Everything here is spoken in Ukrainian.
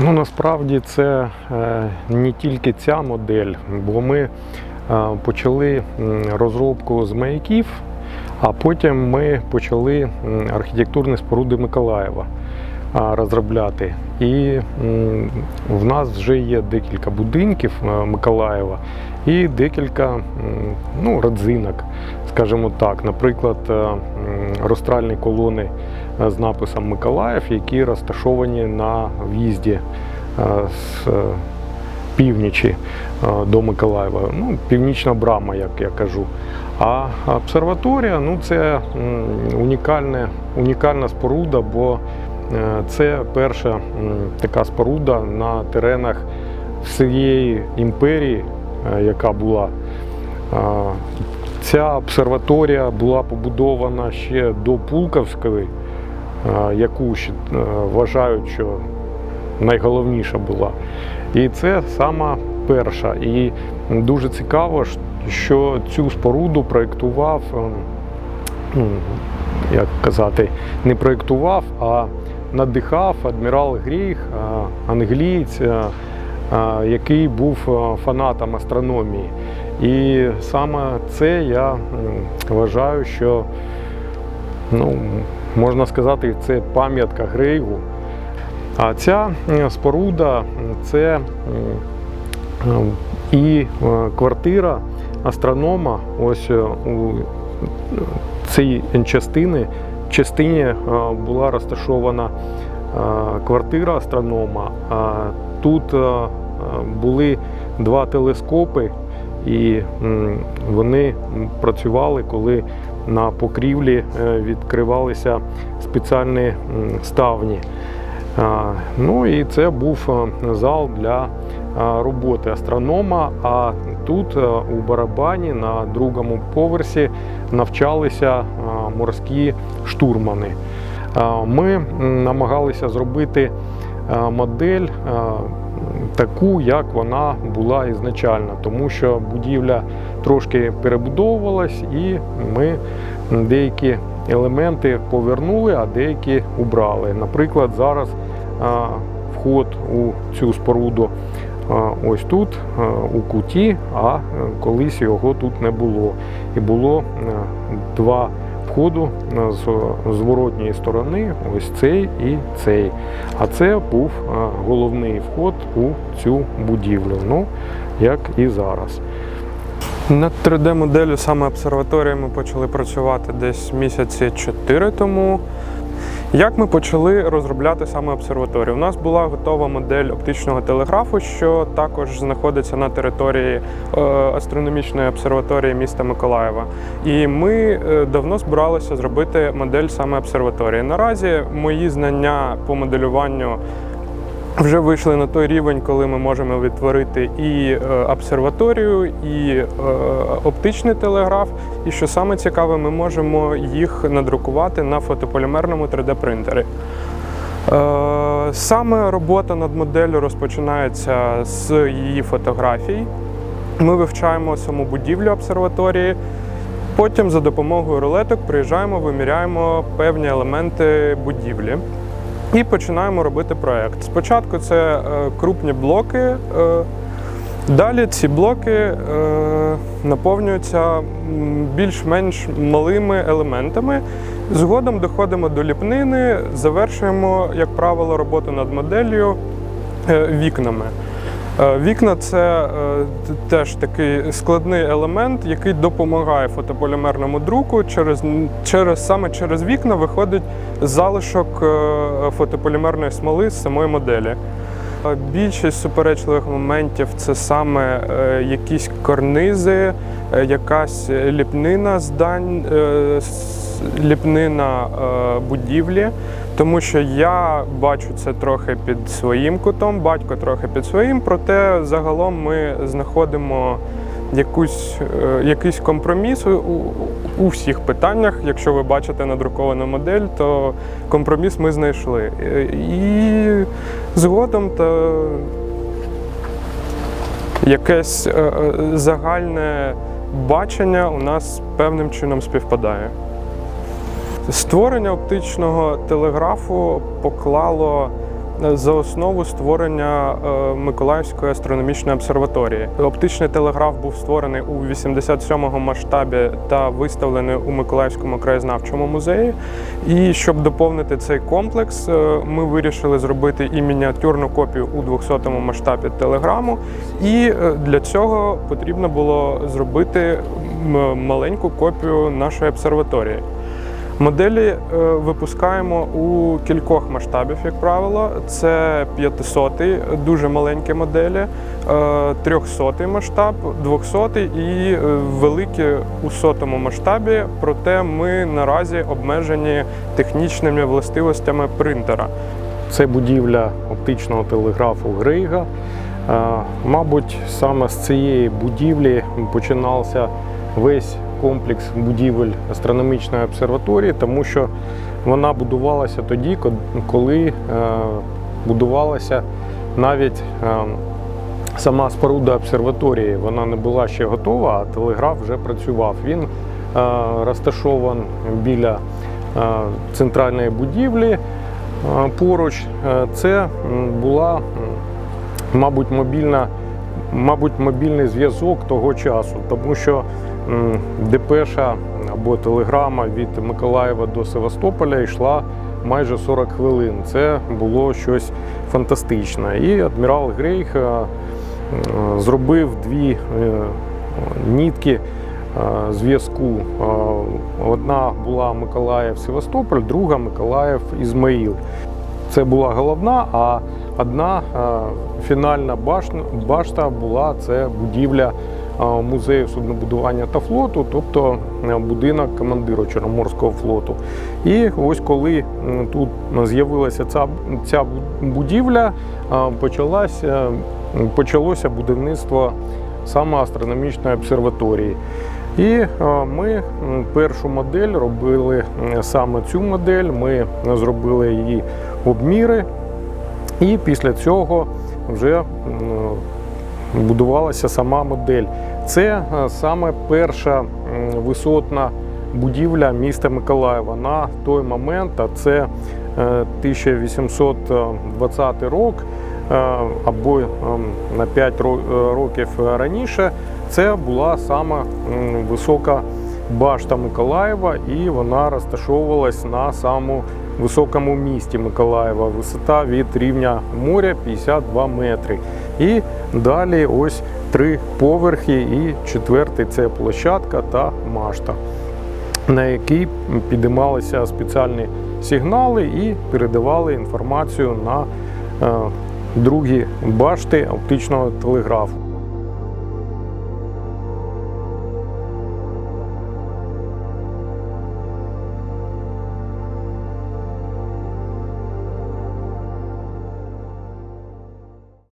Ну насправді це е, не тільки ця модель, бо ми е, почали розробку з маяків, а потім ми почали архітектурні споруди Миколаєва а, розробляти. І в нас вже є декілька будинків е, Миколаєва і декілька ну, родзинок, скажімо так. Наприклад, е, розстральні колони е, з написом Миколаїв, які розташовані на в'їзді е, з е, північі е, до Миколаєва. Ну, північна брама, як я кажу. А обсерваторія ну, це унікальне, унікальна споруда, бо е, це перша така споруда на теренах всієї імперії, е, яка була. Е, Ця обсерваторія була побудована ще до Пулковської, е, яку ще е, вважають, що найголовніша була. І це сама перша. І дуже цікаво, що цю споруду проєктував, е, ну, як казати, не проєктував, а надихав адмірал Гріх, е, англієць, е, е, який був е, фанатом астрономії. І саме це я вважаю, що ну, можна сказати, це пам'ятка Грейгу. А ця споруда це м, і е, квартира астронома. Ось е, у цій частини, частині е, була розташована е, квартира астронома. Тут е, е, були два телескопи, і вони працювали, коли на покрівлі е, відкривалися спеціальні ставні. Ну і це був е, зал для роботи астронома. А тут е, у барабані на другому поверсі навчалися морські штурмани. Ми намагалися зробити модель таку, як вона була ізначально, тому що будівля трошки перебудовувалась, і ми деякі елементи повернули, а деякі убрали. Наприклад, зараз вход у цю споруду ось тут, у куті, а колись його тут не було. І було два входу з зворотньої сторони, ось цей і цей. А це був головний вход у цю будівлю, ну як і зараз. Над 3D-моделлю саме обсерваторії ми почали працювати десь місяці 4 тому. Як ми почали розробляти саме обсерваторію? У нас була готова модель оптичного телеграфу, що також знаходиться на території е, астрономічної обсерваторії міста Миколаєва. І ми е, давно збиралися зробити модель саме обсерваторії. Наразі мої знання по моделюванню вже вийшли на той рівень, коли ми можемо відтворити і е, обсерваторію, і е, оптичний телеграф. І що саме цікаве, ми можемо їх надрукувати на фотополімерному 3D-принтері. Е, Саме робота над моделлю розпочинається з її фотографій. Ми вивчаємо саму будівлю обсерваторії. Потім за допомогою рулеток приїжджаємо, виміряємо певні елементи будівлі і починаємо робити проект. Спочатку це е, крупні блоки. е, Далі ці блоки е, наповнюються більш-менш малими елементами. Згодом доходимо до ліпнини, завершуємо, як правило, роботу над моделлю вікнами. Е, Вікна це е, теж такий складний елемент, який допомагає фотополімерному друку. Через, через, саме через вікна виходить залишок е, фотополімерної смоли з самої моделі. Більшість суперечливих моментів це саме якісь корнизи, якась ліпнина здань, е, с- ліпнина е, будівлі. Тому що я бачу це трохи під своїм кутом, батько трохи під своїм, проте загалом ми знаходимо якусь, е, якийсь компроміс у, у, всіх питаннях. Якщо ви бачите надруковану модель, то компроміс ми знайшли. Е, І згодом то якесь загальне бачення у нас певним чином співпадає. Створення оптичного телеграфу поклало за основу створення е, Миколаївської астрономічної обсерваторії. Оптичний телеграф був створений у 87-му масштабі та виставлений у Миколаївському краєзнавчому музеї. І щоб доповнити цей комплекс, е, ми вирішили зробити і мініатюрну копію у 200-му масштабі телеграму. І е, для цього потрібно було зробити маленьку копію нашої обсерваторії. Моделі е, випускаємо у кількох масштабів, як правило. Це 500 дуже маленькі моделі, 300 масштаб, 200 і е, великі у сотому масштабі. Проте ми наразі обмежені технічними властивостями принтера. Це будівля оптичного телеграфу Грейга. Е, Мабуть, саме з цієї будівлі починався весь комплекс будівель астрономічної обсерваторії, тому що вона будувалася тоді, коли е, будувалася навіть е, сама споруда обсерваторії. Вона не була ще готова, а телеграф вже працював. Він е, розташований біля центральної будівлі. Поруч це була, мабуть, мобільна, мабуть, мобільний зв'язок того часу, тому що депеша або телеграма від Миколаєва до Севастополя йшла майже 40 хвилин. Це було щось фантастичне. І адмірал Грейх е, е, зробив дві е, нітки зв'язку. Одна була Миколаїв Севастополь, друга Миколаїв Ізмаїл. Це була головна, а одна фінальна башта була це будівля музею суднобудування та флоту, тобто е, будинок командиру Чорноморського флоту. І ось коли тут з'явилася ця, ця будівля, почалася, м, почалося будівництво саме астрономічної обсерваторії. І е, ми першу модель робили саме цю модель. Ми зробили її обміри, і після цього вже будувалася сама модель. Це е, саме перша висотна будівля міста Миколаєва на той момент, а це е, 1820 рік е, або на 5 е, років раніше. Це була саме висока башта Миколаєва, і вона розташовувалась на самому високому місті Миколаєва. Висота від рівня моря 52 метри. І далі ось три поверхи, і четвертий це площадка та машта, на якій підіймалися спеціальні сигнали і передавали інформацію на е, другі башти оптичного телеграфу.